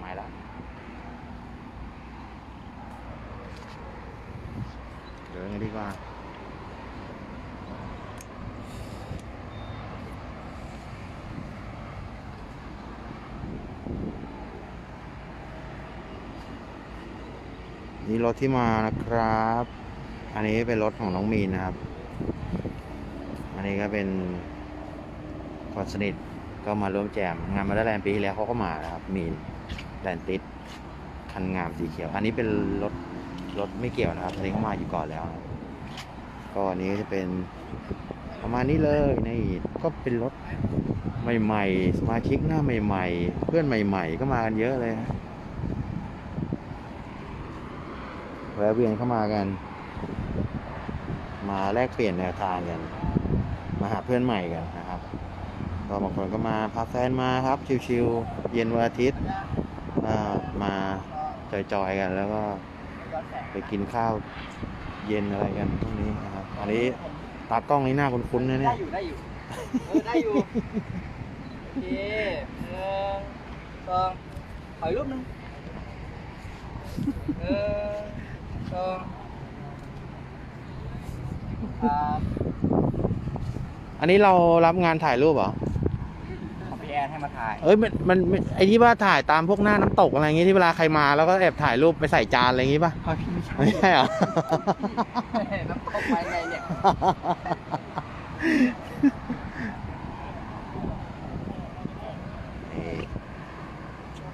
ไม้ละเดินกันดีกว่านี่รถที่มานะครับ อันนี้เป็นรถของน้องมีนนะครับ อันนี้ก็เป็นคนสนิทก็มาร่วมแจมงานมาได้แลนปีที่แล้วเขาก็มานะครับ มีน แลนติสคันงามสีเขียว อันนี้เป็นรถรถไม่เกี่ยวนะครับอันนี้เขามาอยู่ก่อนแล้ว ก็อันนี้จะเป็นประมาณนี้เลยนี่ก็เป็นรถใหม่ๆสมาชิกหน้าใหม่ ๆ เพื่อนใหม่ ๆ ก็มากันเยอะเลยนะแวะเวียนเข้ามากัน มาแลกเปลี่ยนแนวทางกัน มาหาเพื่อนใหม่กันนะครับก็บางคนก็มาพาแฟนมาครับชิวๆเย็นวันอาทิตย์ จอยๆกัน แล้วก็ไปกินข้าวเย็นอะไรกันพวกนี้นะครับ อันนี้ตากล้องนี่หน้าคุ้นๆนะเนี่ได้ยอยู่ได้อยู่เออได้อยู่โอเคหนึ่งสองถอยรูปหนึ่งหนึ่งสองครับ อันนี้เรารับงานถ่ายรูปเหรอ ขอพี่แอนให้มาถ่าย เอ้ยมันมันมันไอที่ว่าถ่ายตามพวกหน้าน้ำตกอะไรอย่างงี้ที่เวลาใครมาแล้วก็แอบถ่ายรูปไปใส่จานอะไรอย่างงี้ป่ะขอพี่ไม่ใช่ไม่ใช่เหรอ น้ำตกไปไงเนี่ยนี่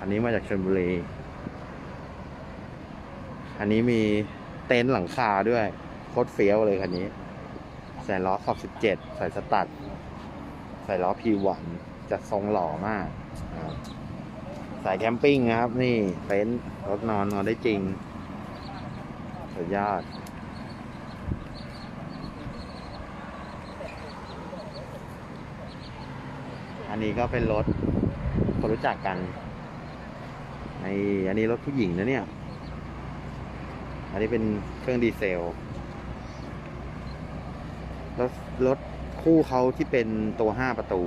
อันนี้มาจากชลบุรี อันนี้มีเต็นท์หลังคาด้วย โคตรเฟี้ยวเลยคันนี้ ใส่ล้อขอบสิบเจ็ดใส่สตัด ใส่ล้อพีวัน จัดทรงหล่อมากสายแคมปิ้งนะครับ นี่เต็นท์รถนอนนอนได้จริง สุดยอดอันนี้ก็เป็นรถคนรู้จักกันในอันนี้รถผู้หญิงนะเนี่ย อันนี้เป็นเครื่องดีเซล รถรถคู่เขาที่เป็นตัวห้าประตู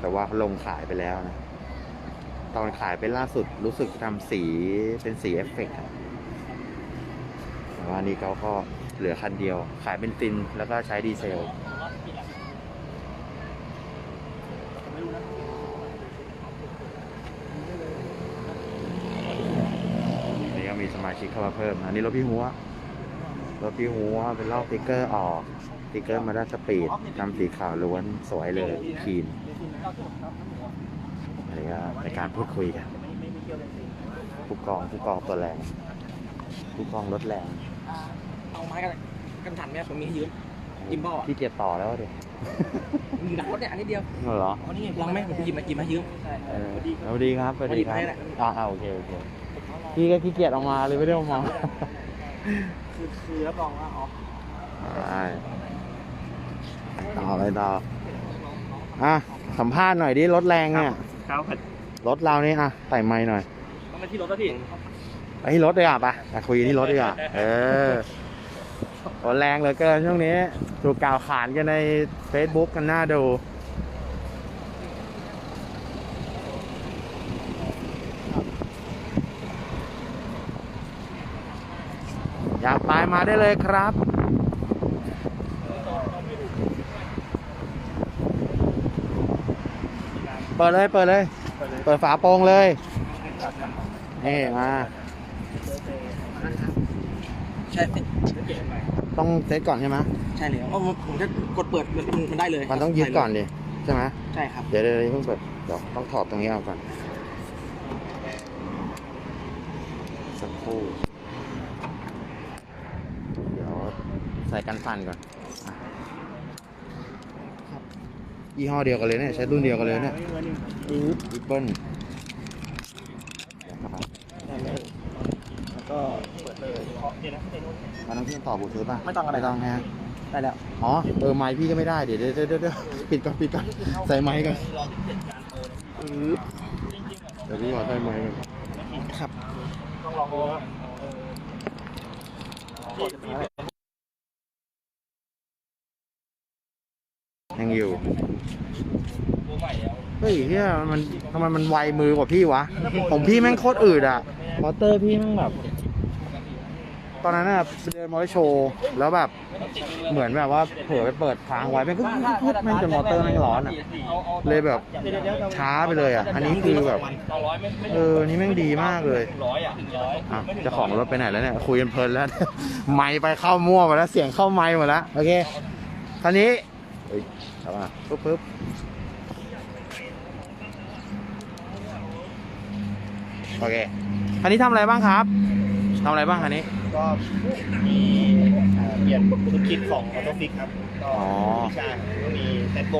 แต่ว่าลงขายไปแล้วนะ ตอนขายไปล่าสุดรู้สึกทำสีเป็นสีเอฟเฟกต์อะแต่ว่าอันนี้เขาก็เหลือคันเดียว ขายเป็นตินแล้วก็ใช้ดีเซลนี่ก็มีสมาชิกเข้ามาเพิ่มอันนี้รถพี่หัวรถพี่หัวเป็นลอกติ๊กเกอร์ออก ติ๊กเกอร์มาด้าสปีดทำสีขาวล้วนสวยเลยคีนอันนี้ก็ในการพูดคุยกันผู้กองผู้กองตัวแรงผู้กองรถแรงเอาไม้กันกันถันไหมผมมีให้ยืมยิมบอลที่เกียจต่อแล้วดิอยู่หลังรถเนี่ยอันนี้เดียวเหรอเอานี่ลองไหมผมหยิบมาหยิบมายืมใช่เออสวัสดีครับสวัสดีครับสวัสดีครับอ่าอ่าโอเคโอเคพี่ก็ขี้เกียจออกมาเลยไม่ได้ออกมาคือคือรับรองว่าอ๋อไป ต่อไปต่ออะสัมภาษณ์หน่อยดิรถแรงเนี่ยครับรถเรานี่อะใส่ไม้หน่อยต้องไปที่รถแล้วพี่ไปที่รถดีกว่าปะไปคุยที่รถดีกว่าเออรถแรงเหลือเกินช่วงนี้ถูกกล่าวขานกันใน Facebook กันหน้าดูอยากไปมาได้เลยครับ เปิดเลยเปิดเลย เปิดฝาโปรงเลยนี่มาใช่ต้องเซตก่อนใช่ไหมใช่เลยอ๋อผมจะกดเปิดมันมันได้เลยมันต้องยึดก่อนดิใช่ไหมใช่ครับเดี๋ยวเดี๋ยวเดี๋ยวเพิ่งเปิดเดี๋ยวต้องถอดตรงนี้เอาก่อนสักครู่เดี๋ยวใส่กันสั่นก่อนอะ ยี่ห้อเดียวกันเลยเนี่ยใช้รุ่นเดียวกันเลยเนี่ยอือริปเปิลแล้วก็เปิดเลยเดี๋ยวนะมันต้องเชื่อมต่อบลูทูธป่ะไม่ต้องอะไรไม่ต้องฮะได้แล้วอ๋อเออไมค์พี่ก็ไม่ได้เดี๋ยวเดี๋ยวเดี๋ยวปิดก่อนปิดก่อนใส่ไมค์ก่อนเดี๋ยวพี่ขอใส่ไมค์ก่อนครับต้องลองดูว่ายังอยู่ เฮ้ยเฮียมันทำไมมันไวมือกว่าพี่วะ ของพี่แม่งโคตรอืดอะมอเตอร์พี่แม่งแบบ ตอนนั้นอะไปเดินมอเตอร์โชว์แล้วแบบ เหมือนแบบว่าเผลอไปเปิดค้างไว้แม่งพึ่งพึ่งแม่งจนมอเตอร์แม่งร้อนอะ เลยแบบช้าไปเลยอะ อันนี้คือแบบ เออนี่แม่งดีมากเลยร้อยอะร้อยอะเจ้าของรถไปไหนแล้วเนี่ย คุยกันเพลินแล้ว ไมค์ไปเข้ามั่วหมดแล้ว เสียงเข้าไมค์หมดแล้ว โอเค คราวนี้ เฮ้ยเอามาปึ๊บปึ๊บโอเคคราวนี้ทำอะไรบ้างครับทำอะไรบ้างคันนี้ ก็มีเอ่อเปลี่ยนชุดคิดของออโตฟิกครับ ก็อ๋อวิชาก็มีเซตโบ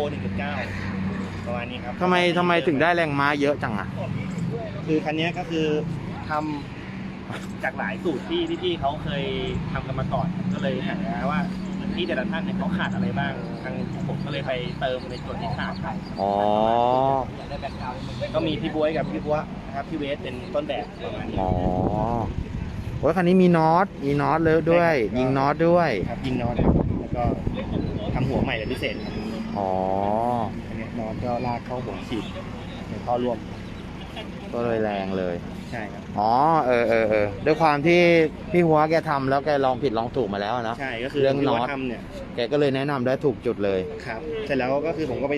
1.9 ประมาณนี้ครับทำไมทำไมถึงได้แรงม้าเยอะจังอะ คือคันนี้ก็คือทำจากหลายสูตรที่พี่ๆเขาเคยทำกันมาก่อน ก็เลยหาว่า ที่แต่ละท่านเนี่ยเขาขาดอะไรบ้างทางผมก็เลยไปเติมในส่วนที่ขาดไปอ๋อ ก็มีพี่บวยกับพี่บัวนะครับพี่เวสเป็นต้นแบบประมาณนี้อ๋อโอ้ยคันนี้มีน็อต มีน็อตเลยด้วย ยิงน็อตด้วย ครับยิงน็อตครับแล้วก็ทำหัวใหม่เลยพิเศษครับอ๋อ อันนี้น็อตก็ลากเข้าหัวฉีดเป็นข้อร่วม ก็เลยแรงเลย ใช่ครับ อ๋อ เออเออเออด้วยความที่พี่หัวแกทำแล้วแกลองผิดลองถูกมาแล้วอะเนอะใช่ก็คือเรื่องที่น็อว่าตทำเนี่ยแกก็เลยแนะนำได้ถูกจุดเลย ครับเสร็จแล้วก็คือผมก็ไป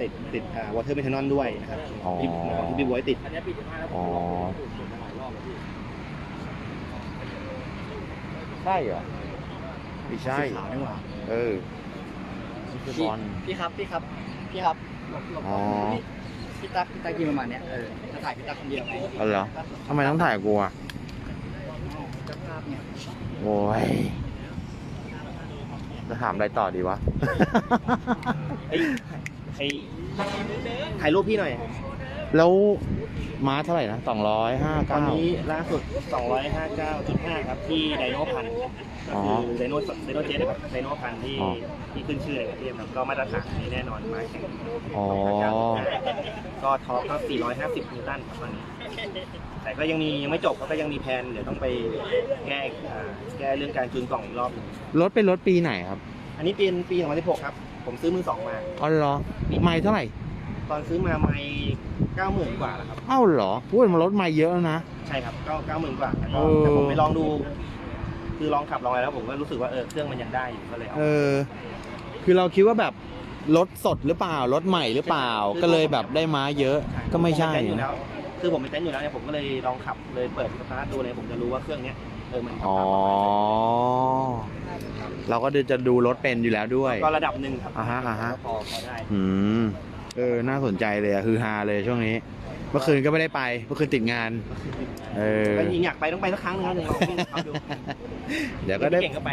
ติดติดอ่าวอเตอร์เมทานอลด้วยนะครับอ๋อ ที่ของที่พี่บวยติดอ๋อ ใช่เหรอ ไม่ใช่ สีขาวนี่หว่าเออนี่คือบอล พี่ครับ พี่ครับ พี่ครับอ๋อพี่ ตั๊กพี่ตั๊กกินประมาณเนี้ยเออจะถ่ายพี่ตั๊กคนเดียวเอาเหรอทำไมต้องถ่ายกูอะเจ้าภาพเนี่ยโอ้ยจะถามอะไรต่อดีวะเฮ้ยไอ้ถ่ายรูปพี่หน่อย แล้วม้าเท่าไหร่นะสองร้อยห้าตอนเก้า นี้ล่าสุด 259.5 ครับที่ไดโนพันก็อ๋อคือไดโนไดโนเจ็ตนะครับไดโนพันที่อ๋อ ที่ขึ้นชื่อในประเทศครับก็มาตรฐานนี้แน่นอนมาแข่งอ๋อ ก็ท็อปก็450นิวตันครับตอนนี้ แต่ก็ยังมียังไม่จบก็ยังมีแผนเดี๋ยวต้องไปแก้อ่าแก้เรื่องการจูนกล่องอีกรอบหนึงรถเป็นรถปีไหนครับอันนี้เป็นปี2016ครับผมซื้อมือสองมา อ๋อเหรอไม่เท่าไหร่ ตอนซื้อมาไม่เก้าหมื่นกว่าแล้วครับ เอ้าเหรอพูดมันรถไม่เยอะแล้วนะ ใช่ครับเก้าเก้าหมื่นกว่าแล้วก็เออ แต่ผมไปลองดู คือลองขับลองอะไรแล้วผมก็รู้สึกว่าเออเครื่องมันยังได้อยู่ก็เลยเอาเออ คือเราคิดว่าแบบ รถสดหรือเปล่ารถใหม่หรือเปล่าก็เลยแบบได้ม้าเยอะก็ไม่ใช่ผเป็นเต็นท์อยู่นะแล้วคือผมเป็นเต็นท์อยู่แล้วเนี่ยผมก็เลยลองขับเลยเปิดสตาร์ทดูเลยผมจะรู้ว่าเครื่องเนี้ยเออมันขับอ๋อเราก็จะดูรถเป็นอยู่แล้วด้วย ก็ระดับหนึ่งครับอ่าฮะอ่าฮะก็พอพอได้ อืมเออน่าสนใจเลยอะคือฮาเลยช่วงนี้เมื่อคืนก็ไม่ได้ไป เมื่อคืนติดงาน เออก็จริงๆอยากไปต้องไปสักครั้งหนึงครับเดี๋ยวลองวิ่งขับดูเดี๋ยวก็ได้เก่งก็ไป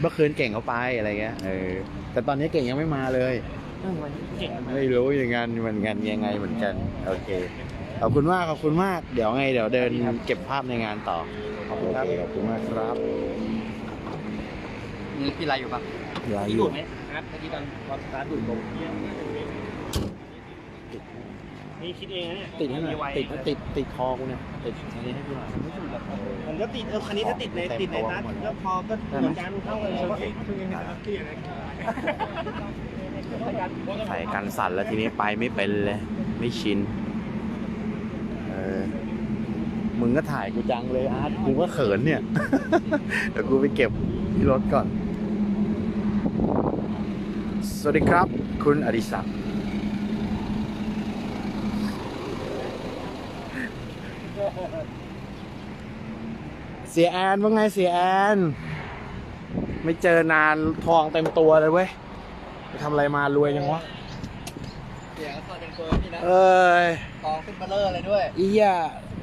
เมื่อคืนเก่งเขาไปอะไรเงี้ย เออ แต่ตอนนี้เก่งยังไม่มาเลยเออวันนี้เก่งกันไหมไม่รู้อย่างงั้นเหมือนกันยังไงเหมือนกัน โอเค ขอบคุณมาก ขอบคุณมาก เดี๋ยวไง เดี๋ยวเดินเก็บภาพในงานต่อ ขอบคุณครับโเขอบคุณมากครับนี่พี่ไรอยู่ปะยาพี่อดูยู่ดไหมอาร์ตเมื่อกี้ตอนตอนสตาร์ทดูดลม นี่คิดเองนะเนี่ยติดให้หน่อยมีไวติดติดติดคอกูเนี่ยติดอันนี้ให้กูหน่อย ผมก็ติดเออคันนี้ถ้าติดในติดในสตาร์ทก็พอก็เหมือนกันเข้าเลยว่าใส่กันสั่นแล้วทีนี้ไปไม่เป็นเลย ไม่ชินเออมึงก็ถ่ายกูจังเลยอาร์ตกูก็เขินเนี่ย เดี๋ยวกูไปเก็บที่รถก่อน สวัสดีครับ คุณอดิศักดิ์ เสียแอนว่าไงเสียแอน ไม่เจอนานทองเต็มตัวเลยเว้ยไปทำอะไรมารวยยังวะเสียงก็เต็มตัวพี่นะเอ้ยทองขึ้นมาเลอร์เลยด้วยอีเหี้ย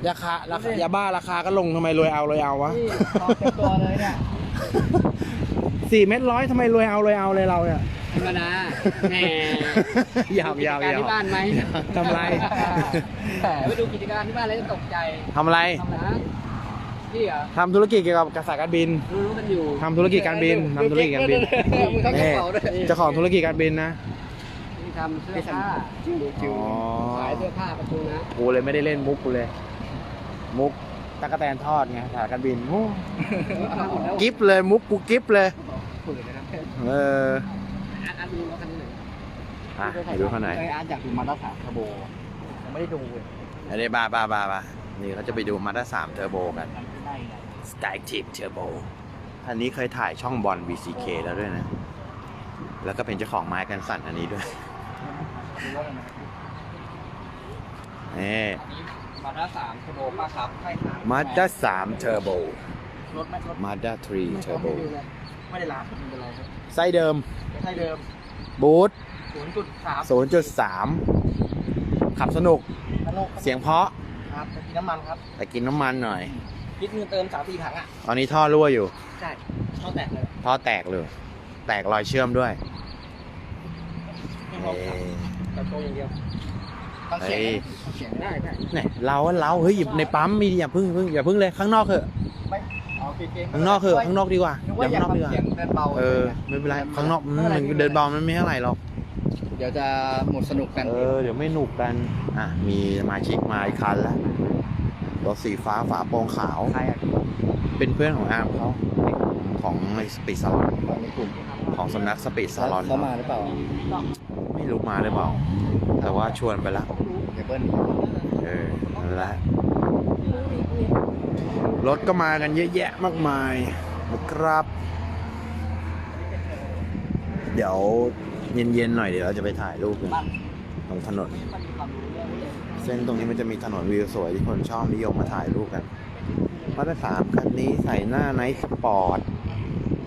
ราคาราคายาบ้าราคาก็ลงทำไมรวยเอารวยเอาวะนี่ทองเต็มตัวเลยเนี่ยสี่เม็ดร้อยทำไมรวยเอารวยเอาเลยเราเนี่ยธรรมดาแหมยาวยาวกิจกรยาวที่บ้านไหมทำไรแหมไปดูกิจการที่บ้านแล้วจะตกใจทำอะไรทำนะ พี่เหรอทำธุรกิจเกี่ยวกับสายการบินรู้กันอยู่ทำธุรกิจการบินทำธุรกิจการบินมึงเข้ากระเป๋าด้วยเจ้าของธุรกิจการบินนะนี่ทำเสื้อผ้าอ๋อขายเสื้อผ้าประตูนะกูเลยไม่ได้เล่นมุกกูเลย มุกตะกแตนทอดไงสายการบินโอ้ทำหมดแล้วกิฟเลยมุกกูกิฟเลยฝืนเลยนะเอออันอันนี้รถคันนี้ไหนอะไปดูข้างในไออาร์ตอยากดูมาด้าสามเทอร์โบยังไม่ได้ดูเลยอันนี้บ้าบ้าบ้าบ้านี่เขาจะไปดูมาด้าสามเทอร์โบกัน ใช่ไง Sky Tip Turbo อันนี้เคยถ่ายช่องบอล VCK แล้วด้วยนะ แล้วก็เป็นเจ้าของไม้กันสั่นอันนี้ด้วยดูว่ามันนี่มาด้าสามเทอร์โบป่ะครับใช่ครับมาด้าสามเทอร์โบรถไหมรถมาด้าทรีเทอร์โบไม่ได้ล้างไม่เป็นไรครับไส้เดิมใช่เดิมบูทศูนย์จุดสาม0.3 ขับสนุกพันโลเสียงเพราะครับจะกินน้ำมันครับ แต่กินน้ำมันหน่อย คิดเงินเติมสามสี่ถังอะตอนนี้ท่อรั่วอยู่ ใช่เข้าแตกเลยท่อแตกเลย แตกรอยเชื่อมด้วยไม่พอเอ้ยแต่โตอย่างเดียวฟังเสียงเฮ้ยฟังเสียงได้ได้เนี่ยเราอะเราเฮ้ยในปั๊มมีอย่าพึ่งพึ่งอย่าพึ่งเลยข้างนอกเถอะไม่เอาปิดเองข้างนอกเถอะข้างนอกดีกว่านึกเดี๋ว่ายวอยาข้ากงนอกดีกว่าฟังเสียงเดินเบาเออไม่เป็นไรข้างนอกมันมันเดินเบามันไม่เท่าไหร่หรอก เดี๋ยวจะหมดสนุกกัน เออเดี๋ยวไม่หนุกกัน อะ มีสมาชิกมาอีกคันแล้ว รถสีฟ้าฝาโปร่งขาว ใครอะเป็นเพื่อนของอาร์มเขาของสปีดซาลอนในกลุ่มของสำนักสปีดซาลอนเขามาหรือเปล่าไม่รู้มาหรือเปล่า แต่ว่าชวนไปแล้วเดี๋ยวเบิ้ลเออนั่นแหละรถก็มากันเยอะแยะมากมายนะครับ เดี๋ยวเย็นๆหน่อยเดี๋ยวเราจะไปถ่ายรูปกันตรงถนน เส้นตรงนี้มันจะมีถนนวิวสวยที่คนชอบนิยมมาถ่ายรูปกันมาตรสามคันนี้ใส่หน้าไนท์สปอร์ต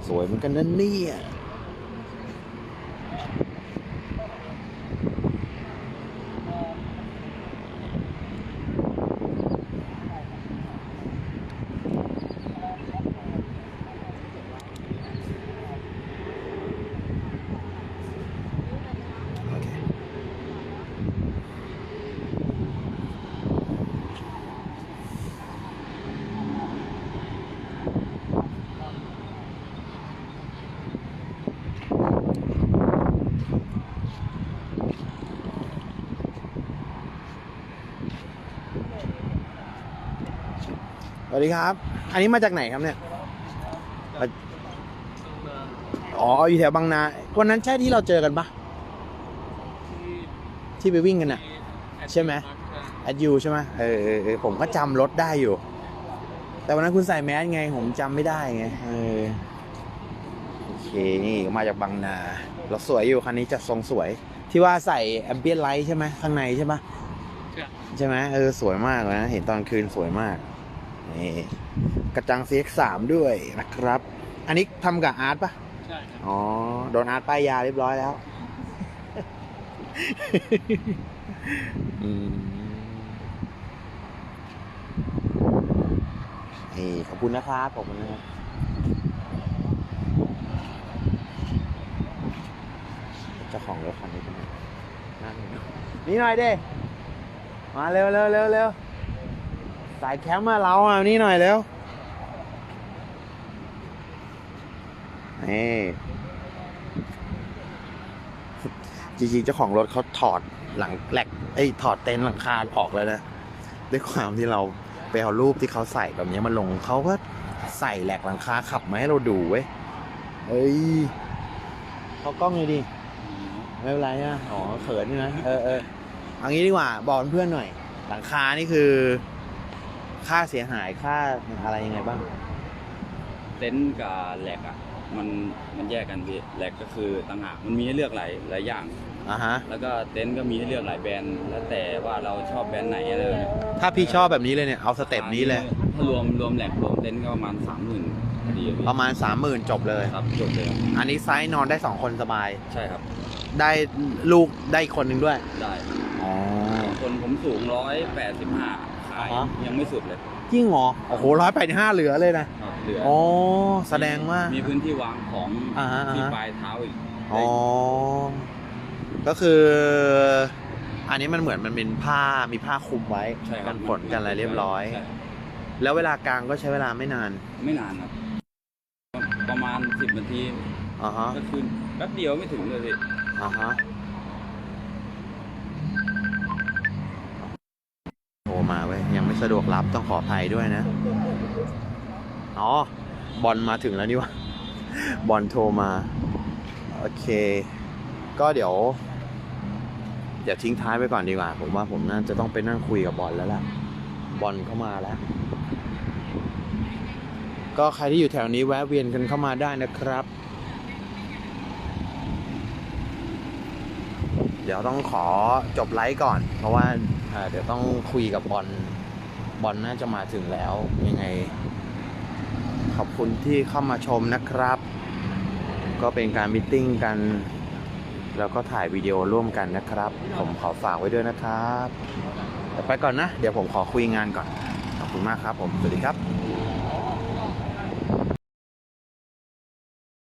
สวยเหมือนกันนั่นเนี่ย สวัสดีครับ อันนี้มาจากไหนครับเนี่ยมาอ๋อ อยู่แถวบางนา วันนั้นใช่ที่เราเจอกันปะที่ไปวิ่งกันอะใช่ไหมแอดยูใช่ไหมเออเออเออผมก็จำรถได้อยู่ แต่วันนั้นคุณใส่แมสไง ผมจำไม่ได้ไง เออ โอเค นี่มาจากบางนา เราสวยอยู่คันนี้จัดทรงสวย ที่ว่าใส่แอมเบียนไลท์ใช่ไหมข้างในใช่ปะใช่ไหมเออ สวยมากเลยนะ เห็นตอนคืนสวยมาก นี่กระจัง CX3 ด้วยนะครับ อันนี้ทำกับอาร์ตปะใช่อ๋อ โดนอาร์ตป้ายยาเรียบร้อยแล้ว อืมนี่ขอบคุณนะครับ ขอบคุณนะครับเจ้าของรถคันนี้เป็นไงนั่งอยู่นี่หน่อยเด้มาเร็วเร็วเร็วเร็ว สายแคมป์มาเราอะนี่หน่อยเร็ว นี่จริงๆเจ้าของรถเขาถอดหลังแหลกไอ้ถอดเต็นท์หลังคาออกแล้วนะด้วยความที่เราไปเอารูปที่เขาใส่แบบนี้มาลงเขาก็ใส่แหลกหลังคาขับมาให้เราดูเว้ยเฮ้ยเขากล้องเลยดิไม่เป็นไรอะอ๋อเขินใช่ไหมเออเออเอางี้ดีกว่าบอกเพื่อนหน่อย หลังคานี่คือ ค่าเสียหายค่าอะไรยังไงบ้าง เต็นท์กับแหลกอะมันมันแยกกันพี่แหลกก็คือต่างหากมันมีให้เลือกหลายหลายอย่าง อ่าฮะ แล้วก็เต็นท์ก็มีให้เลือกหลายแบรนด์แล้วแต่ว่าเราชอบแบรนด์ไหนอะไรแบบเนี้ยถ้าพี่ชอบแบบนี้เลยเนี่ย เอาสเต็ปนี้เลย ถ้ารวมรวมแหลกรวมเต็นท์ก็ประมาณสามหมื่นพอดีอะพี่ประมาณสามหมื่นจบเลย ครับจบเลยครับอันนี้ไซส์นอนได้สองคนสบาย ใช่ครับได้ลูกได้อีกคนหนึ่งด้วย ได้อ๋อ คนผมสูงร้อยแปดสิบห้าขาย อ่าฮะ ยังไม่สุดเลยจริงเหรอโอ้โหร้อยแปดห้าเหลือเลยนะ ครับเหลืออ๋อ แสดงว่ามีพื้นที่วางของอ่าฮะอ่าฮะ ที่ปลายเท้าอีกอ๋อ ก็คือ อันนี้มันเหมือนมันเป็นผ้ามีผ้าคลุมไว้ใช่คกัรับนฝนกันอะไรเรียบร้อย ใช่แล้วเวลากลางก็ใช้เวลาไม่นานไม่นานครับ ประมาณสิบนาที อ่าฮะก็คือแป๊บเดียวไม่ถึงเลยพี่อ่าฮะ สะดวกรับต้องขออภัยด้วยนะ อ๋อ บอลมาถึงแล้วนี่วะ บอลโทรมา โอเค ก็เดี๋ยว เดี๋ยวทิ้งท้ายไปก่อนดีกว่า ผมว่าผมน่าจะต้องไปนั่งคุยกับบอลแล้วล่ะ บอลเข้ามาแล้ว ก็ใครที่อยู่แถวนี้แวะเวียนกันเข้ามาได้นะครับ เดี๋ยวต้องขอจบไลฟ์ก่อน เพราะว่าเอ่อเดี๋ยวต้องคุยกับบอล บอลน่าจะมาถึงแล้ว ยังไง ขอบคุณที่เข้ามาชมนะครับ ก็เป็นการมิทติ้งกัน แล้วก็ถ่ายวิดีโอร่วมกันนะครับ ผมขอฝากไว้ด้วยนะครับไปก่อนนะ เดี๋ยวผมขอคุยงานก่อน ขอบคุณมากครับผม สวัสดีครับ